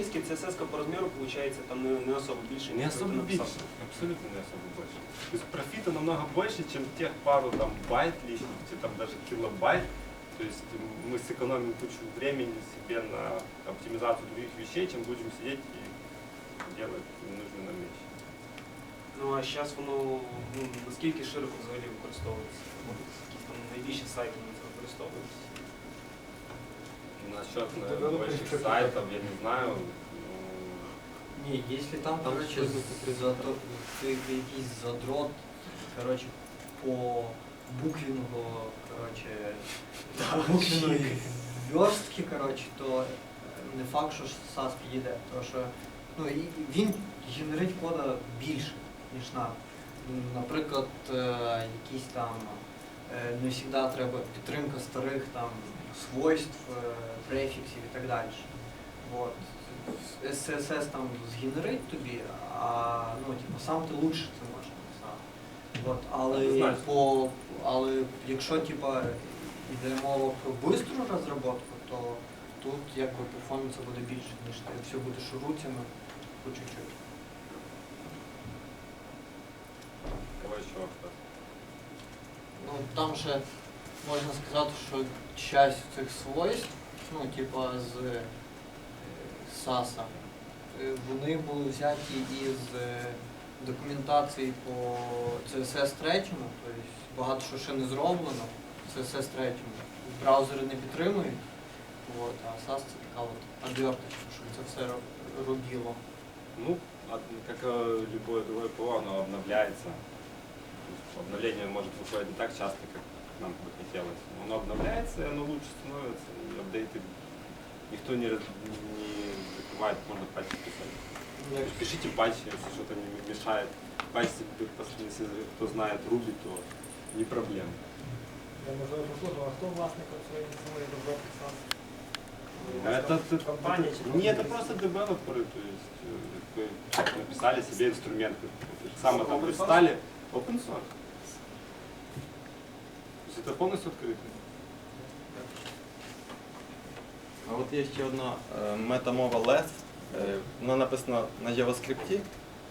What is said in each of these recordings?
фактически CSS по размеру получается там не, не особо больше. Не особо больше, абсолютно не особо больше. То есть профита намного больше, чем тех пару там байт лишних, чи там даже килобайт. То есть мы сэкономим кучу времени себе на оптимизацию других вещей, чем будем сидеть и делать ненужные нам вещи. Ну а зараз воно ну, наскільки широко взагалі використовується? Які там найбільші сайти на це використовують? Насчет больших сайтов, я не знаю. ну, Не, если там, Там короче, щось задро... ти якийсь задрот, короче, по буквінгу, короче, по буквіної верстки, короче, то не факт, що SAS підійде. Тому що ну, і він генерить кода більше, ніж надо. Наприклад, е, якісь там е, не завжди треба підтримка старих там свойств, е, префіксів і так далі. Вот. SCSS там згенерить тобі, а ну, типу, сам ти лучше це можеш написати. Вот. Але, по, але якщо типа, йде мова про бистру розробку, то тут якби перформансу буде більше, ніж ти все будеш руцями по чуть-чуть. Ну, там ще можна сказати, що часть цих свойств, ну, типа з е, SAS, е, вони були взяті із е, документації по CSS 3, тобто багато що ще не зроблено CSS 3. Браузери не підтримують, от, а SAS це така от оберточка, щоб це все ро- робило. Ну, от- как э, любое другое ПО, оно обновляется. Обновление может выходить не так часто, как нам бы хотелось. Но оно обновляется, и оно лучше становится, и апдейты никто не, раз- не закрывает, можно патчи писать. То есть Пишите патчи, если что-то не мешает. Патчи, если кто знает Ruby, то не проблема. Я можливо послухав, а хто власник цієї самої розробки сам? Это, это- компания, это- типа, нет, это просто девелоперы, то есть э, как бы написали себе инструмент, сам Open там source? представили, open source. То есть это полностью открыто. А от є ще одна е, метамова less, е, вона написана на JavaScript,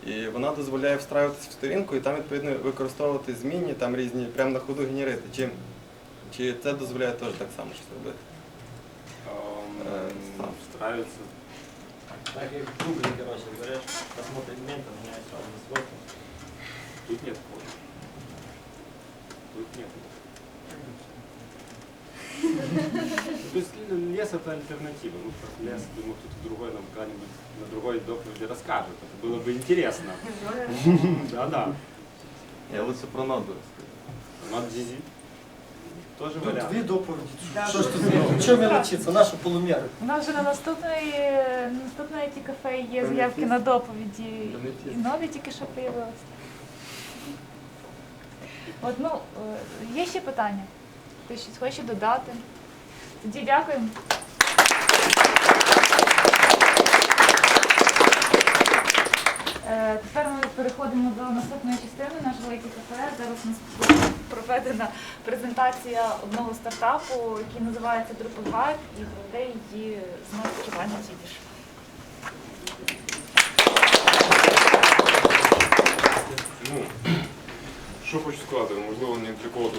і вона дозволяє встраюватися в сторінку і там відповідно використовувати змінні, там різні, прямо на ходу генерити. Чи, чи це дозволяє теж так само щось робити? Эм, Э, сам. Встраивается. Так як в Google, короче, береш, посмотри елементи, міняєш разні свойства. Тут нет кода. Тут нет. Ну, То есть лес это альтернатива. Ну, про лес, думаю, кто-то другой нам когда-нибудь на другой доповеди расскажет. Это было бы интересно. Да-да. Я лише про ноду розкажу. Над Дизі. Тоже Тут вариант. дві доповіді. Да. Що ж тут? Чого мелочиться? Наша полуміра. У нас вже на наступної на наступної ті кафе є заявки на доповіді. І нові тільки що появилися. От, ну, е, є ще питання? Хтось щось хоче додати? Тоді дякуємо. Е, Тепер ми переходимо до наступної частини наш великий кафе. Зараз у нас проведена презентація одного стартапу, який називається Drupal Guide, і проведе її знову Іван Цідіш. Ну, що хочу сказати, можливо, не для кого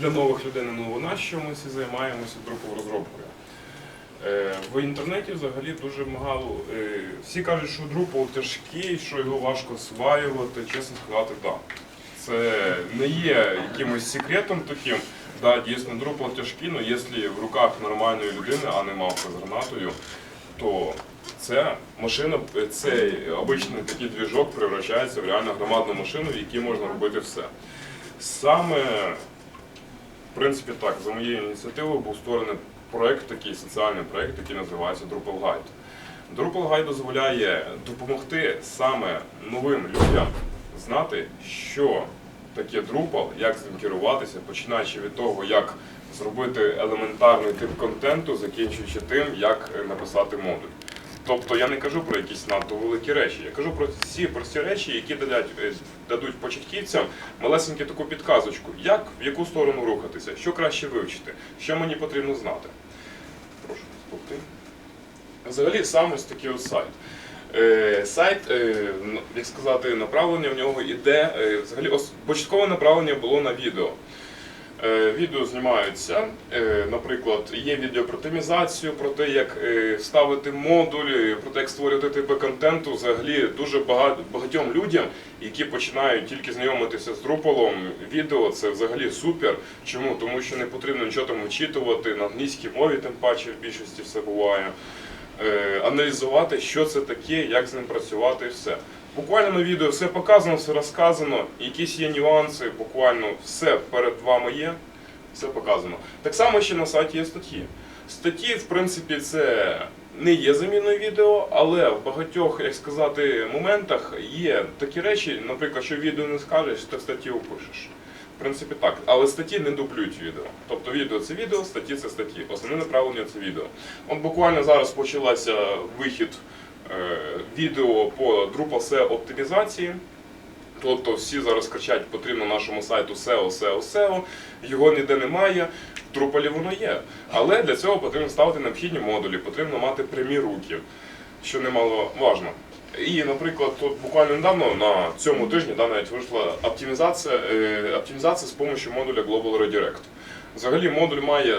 для нових людей не новина, що ми всі займаємося друковою розробкою. Е, В інтернеті взагалі дуже мало. е, Всі кажуть, що Drupal тяжкий, що його важко осваювати. Чесно сказати, так. Це не є якимось секретом таким. Да, дійсно, Drupal тяжкий, але якщо в руках нормальної людини, а не мавка з гранатою, то ця машина, цей обичний такий двіжок превращається в реально громадну машину, в якій можна робити все. Саме, в принципі, так, за моєю ініціативою був створений проект, такий соціальний проект, який називається Drupal Guide. Drupal Guide дозволяє допомогти саме новим людям знати, що таке Drupal, як з ним керуватися, починаючи від того, як зробити елементарний тип контенту, закінчуючи тим, як е, написати модуль. Тобто я не кажу про якісь надто великі речі, я кажу про всі прості речі, які дадуть, е, дадуть початківцям малесеньку таку підказочку, як в яку сторону рухатися, що краще вивчити, що мені потрібно знати. Прошу спокій. Взагалі сам ось такий от сайт. Е, сайт, е, як сказати, направлення в нього іде. Е, взагалі, початкове направлення було на відео. Відео знімаються, наприклад, є відео про темізацію, про те, як ставити модулі, про те, як створювати типи контенту. Взагалі дуже багатьом людям, які починають тільки знайомитися з Drupal, відео це взагалі супер. Чому? Тому що не потрібно нічого там вичитувати на англійській мові, тим паче в більшості все буває. Е, Аналізувати, що це таке, як з ним працювати і все. Буквально на відео все показано, все розказано, якісь є нюанси, буквально все перед вами є, все показано. Так само ще на сайті є статті. Статті, в принципі, це не є заміною відео, але в багатьох, як сказати, моментах є такі речі, наприклад, що відео не скажеш, в статті опишеш. Принципі, так. Але статті не дублюють відео. Тобто відео це відео, статті це статті. Основне направлення це відео. От буквально зараз почалася вихід е, відео по Drupal SEO оптимізації. Тобто всі зараз кричать, потрібно нашому сайту SEO, SEO, SEO. Його ніде немає. В Drupal воно є. Але для цього потрібно ставити необхідні модулі, потрібно мати прямі руки, що немало важно. І, наприклад, тут буквально недавно на цьому тижні да, навіть вийшла оптимізація, е, оптимізація з допомогою модуля Global Redirect. Взагалі модуль має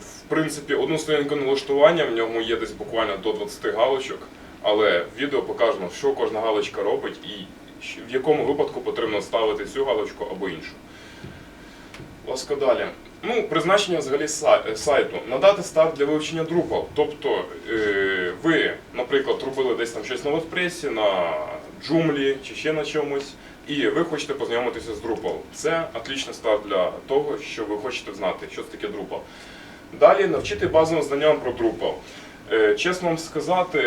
в принципі одну сторінку налаштування, в ньому є десь буквально до 20 галочок, але в відео показано, що кожна галочка робить і в якому випадку потрібно ставити цю галочку або іншу. Ласка далі. Ну, призначення взагалі сайту. Надати старт для вивчення Drupal. Тобто е, ви, наприклад, робили десь там щось на WordPress, на Joomla чи ще на чомусь, і ви хочете познайомитися з Drupal. Це отличний старт для того, що ви хочете знати, що це таке Drupal. Далі навчити базовим знанням про Drupal. Е, Чесно вам сказати,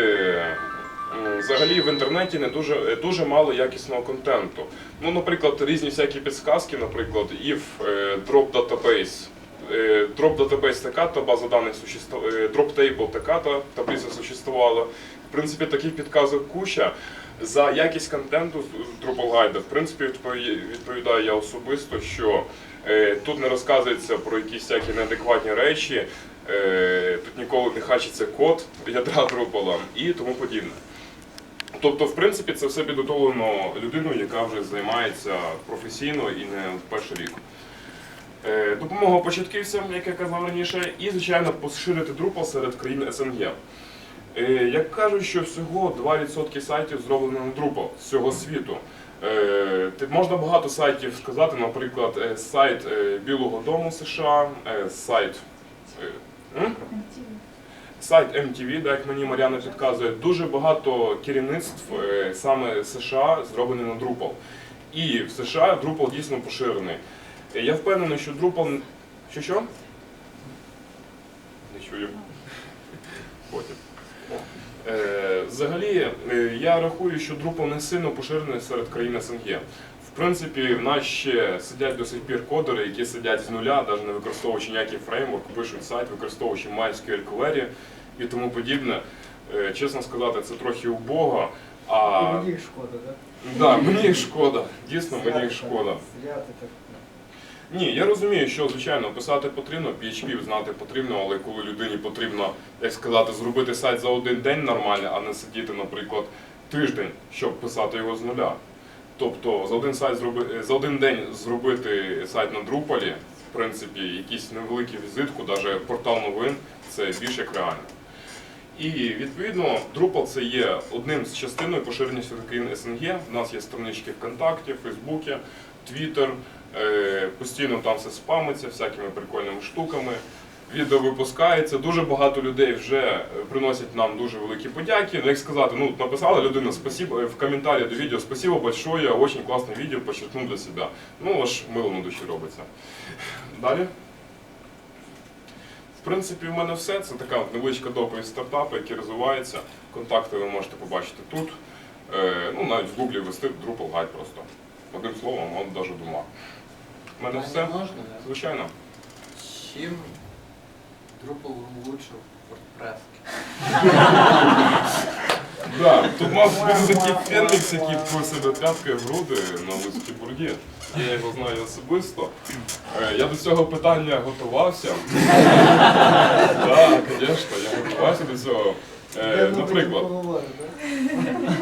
взагалі в інтернеті не дуже, е, дуже мало якісного контенту. Ну, наприклад, різні всякі підсказки, наприклад, if е, drop database. Е, database така, то база даних существувала, drop table така, то таблиця существувала. В принципі, таких підказок куча. За якість контенту Drupal Guide, в принципі, відпові- відповідаю я особисто, що е, тут не розказується про якісь всякі неадекватні речі, е, тут ніколи не хачиться код ядра Drupal і тому подібне. Тобто, в принципі, це все підготовлено людиною, яка вже займається професійно і не в перший рік. Е, Допомога початківцям, як я казав раніше, і, звичайно, поширити Drupal серед країн СНГ. Е, Як кажуть, що всього 2% сайтів зроблено на Drupal з всього світу. Е, Можна багато сайтів сказати, наприклад, сайт Білого Дому США, сайт. Сайт MTV, да, як мені Мар'яна підказує, дуже багато керівництв е, саме США зроблені на Drupal. І в США Drupal дійсно поширений. Е, Я впевнений, що Drupal... Що що? Не чую. Потім. Е, Взагалі, я рахую, що Drupal не сильно поширений серед країн СНГ. В принципі, в нас ще сидять до сих пір кодери, які сидять з нуля, навіть не використовуючи ніякий фреймворк, пишуть сайт, використовуючи MySQL query і тому подібне. Е, Чесно сказати, це трохи убого. А І мені їх шкода, так? да, мені їх шкода, дійсно мені їх шкода. Так. Ні, я розумію, що звичайно писати потрібно, PHP знати потрібно, але коли людині потрібно, як сказати, зробити сайт за один день нормально, а не сидіти, наприклад, тиждень, щоб писати його з нуля. Тобто за один сайт зроби за один день зробити сайт на Drupal, в принципі, якийсь невеликий візитку, навіть портал новин, це більш як реально. І відповідно Drupal це є одним з частиною поширення серед країн СНГ. У нас є странички ВКонтакті, Фейсбуці, Твіттер. Е, Постійно там все спамиться всякими прикольними штуками. Відео випускається. Дуже багато людей вже е, приносять нам дуже великі подяки. Ну, як сказати, ну написала людина спасибо в коментарі до відео Спасибо большое, очень класне відео, подчеркнув для себе. Ну аж мило на душі робиться. Далі. В принципі, в мене все. Це така невеличка доповідь стартапу, який розвивається. Контакти ви можете побачити тут. Е, ну, навіть в гуглі ввести Drupal Guide просто. Одним словом, он навіть дома. У мене все. Можна? Звичайно. Чим Drupal улучшив WordPress? Да, тут мав бути такий фенікс, який себе п'яткою в груди на високій бурді. Я його знаю особисто. Е, Я до цього питання готувався. Так, звісно, я готувався до цього. Е, наприклад,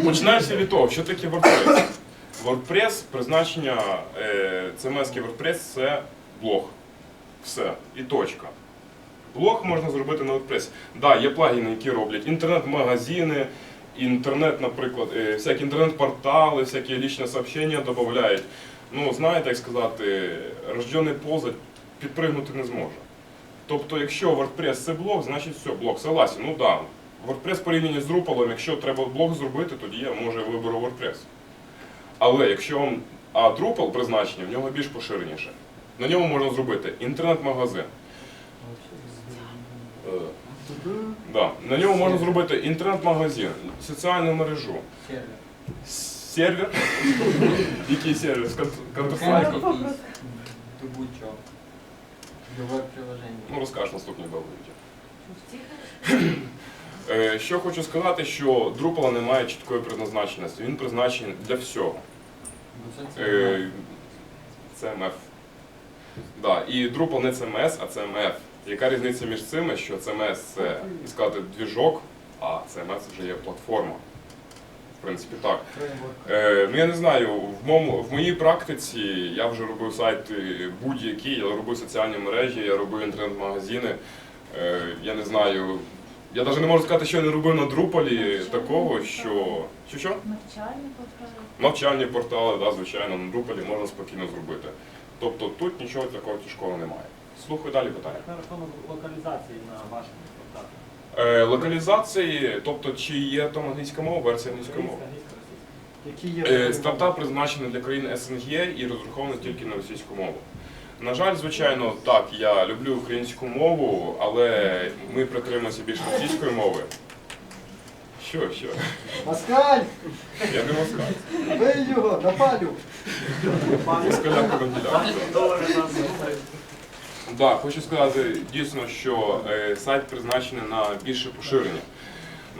починається від того, що таке WordPress. WordPress, призначення е, CMS WordPress це блог. Все. І точка. Блог можна зробити на WordPress. Да, є плагіни, які роблять інтернет-магазини, інтернет, наприклад, е, всякі інтернет-портали, всякі лічні сообщення додають. Ну, знаєте, як сказати, рождений позад підпригнути не зможе. Тобто, якщо WordPress це блог, значить все, блог. Согласен, ну да. WordPress порівняно з Drupal, якщо треба блог зробити, тоді я може виберу WordPress. Але якщо вам. А Drupal призначення в нього більш поширеніше. На ньому можна зробити інтернет-магазин. Е, Да. На ньому можна зробити інтернет-магазин, соціальну мережу, сервер. Який сервер? З Counter-Strike? Будь-чого. Веб-приложення. Ну, розкажеш наступній доповіді. Е, Що хочу сказати, що Drupal не має чіткої предназначеності. Він призначений для всього. Це Е, CMF. Да. І Drupal не CMS, а CMF. Яка різниця між цими, що CMS це сказати двіжок, а CMS вже є платформа. В принципі, так. Е, ну я не знаю, в, моєму, в моїй практиці я вже робив сайти будь-які, я робив соціальні мережі, я робив інтернет-магазини. Е, я не знаю. Я навіть не можу сказати, що я не робив на Друпалі такого, що. Що що? Навчальні потреби. Навчальні портали, да, звичайно, на Друпалі можна спокійно зробити. Тобто тут нічого такого тяжкого немає. Слухаю далі питання. На рахунок локалізації на вашому порталі. Е, локалізації, тобто чи є там англійська мова, версія англійської мови? Які є Е, Стартап призначений для країн СНГ і розрахований тільки на російську мову. На жаль, звичайно, так, я люблю українську мову, але ми притримуємося більше російської мови. Що, що? Москаль! Я не москаль. Бий його, напалю! Москаля по Долари нас слухають. Так, хочу сказати дійсно, що е, сайт призначений на більше поширення.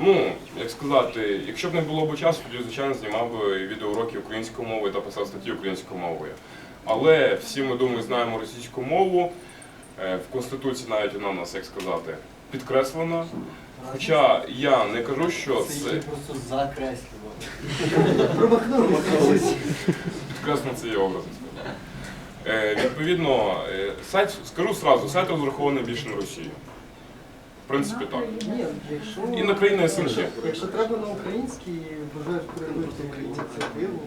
Ну, як сказати, якщо б не було б часу, тоді, звичайно, знімав би відеоуроки українською мовою та писав статті українською мовою. Але всі ми, думаю, знаємо російську мову. Е, В Конституції навіть вона у нас, як сказати, підкреслена. Хоча я не кажу, що Це це її просто закреслювали. Промахнулися. підкреслено це є образно. Е, відповідно, е, сайт, скажу сразу, сайт розрахований більше на Росію. В принципі, так. І на країни СНГ. Якщо треба на українській, бажаєш проявити ініціативу,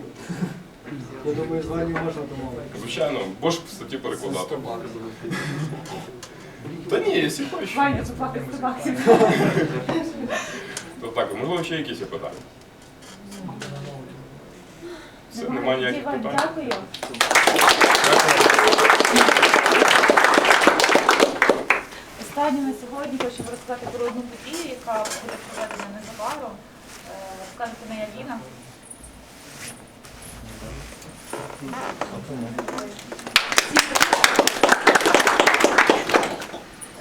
я думаю, з вами можна домовитися. Звичайно, бо ж в статті перекладати. Та ні, якщо хочеш. Ваня, заплати 100 баксів. То так, можливо, ще якісь питання. Все, немає ніяких питань. Дякую. Останнє на сьогодні хочу розказати про одну подію, яка буде проведена незабаром. Е, Скажете на Явіна.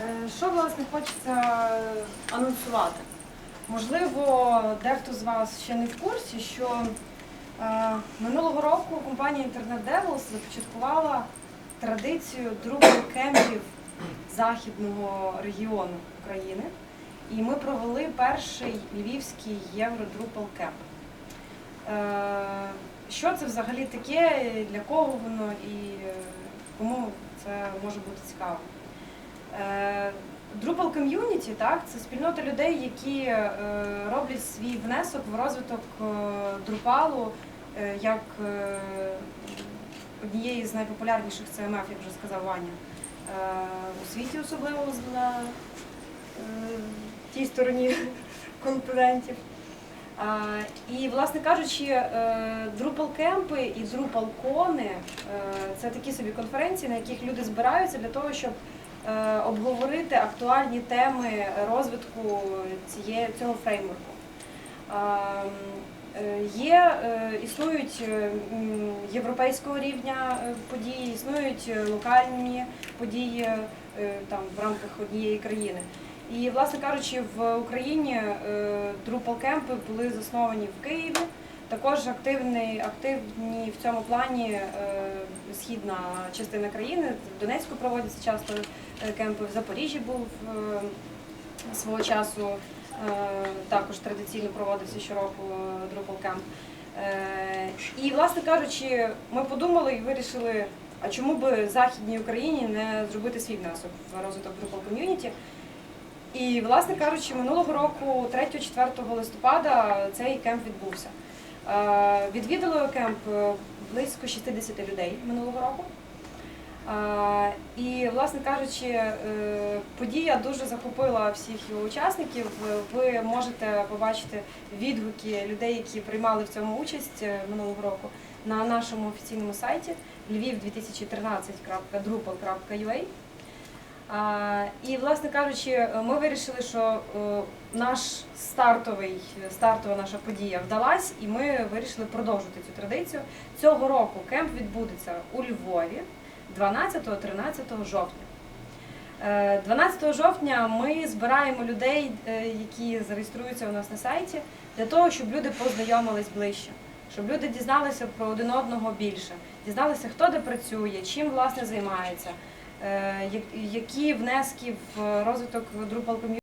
Е, Що власне хочеться анонсувати? Можливо, дехто з вас ще не в курсі, що минулого року компанія Internet Devils започаткувала традицію других кемпів західного регіону України. І ми провели перший львівський Євро Drupal Camp. Е, Що це взагалі таке, для кого воно і е, кому це може бути цікаво? Drupal Community так, це спільнота людей, які е, роблять свій внесок в розвиток е, Drupal е, як однієї з найпопулярніших CMF, як вже сказав Ваня, у світі, особливо на тій стороні конкурентів. І, власне кажучи, Drupal кемпи і Drupal кони це такі собі конференції, на яких люди збираються для того, щоб обговорити актуальні теми розвитку цієї, цього фреймворку. А, м, е, Є, е, існують е, європейського рівня е, події, існують е, локальні події е, там, в рамках однієї країни. І, власне кажучи, в Україні е, Drupal кемпи були засновані в Києві. Також активні, активні в цьому плані е, східна частина країни. В Донецьку проводяться часто е, кемпи, в Запоріжжі був е, свого часу Е, Також традиційно проводиться щороку Drupal Camp. Е, І, власне кажучи, ми подумали і вирішили, а чому би Західній Україні не зробити свій внесок в розвиток Drupal Community. І, власне кажучи, минулого року, 3-4 листопада, цей кемп відбувся. Відвідало кемп близько 60 людей минулого року. І, власне кажучи, е, подія дуже захопила всіх його учасників. Ви можете побачити відгуки людей, які приймали в цьому участь е, минулого року на нашому офіційному сайті lviv2013.drupal.ua. І, власне кажучи, ми вирішили, що е, наш стартовий, стартова наша подія вдалась, і ми вирішили продовжити цю традицію. Цього року кемп відбудеться у Львові 12-13 жовтня. Е, 12 жовтня ми збираємо людей, е, які зареєструються у нас на сайті, для того, щоб люди познайомились ближче, щоб люди дізналися про один одного більше, дізналися, хто де працює, чим власне займається, е, які внески в розвиток Drupal Community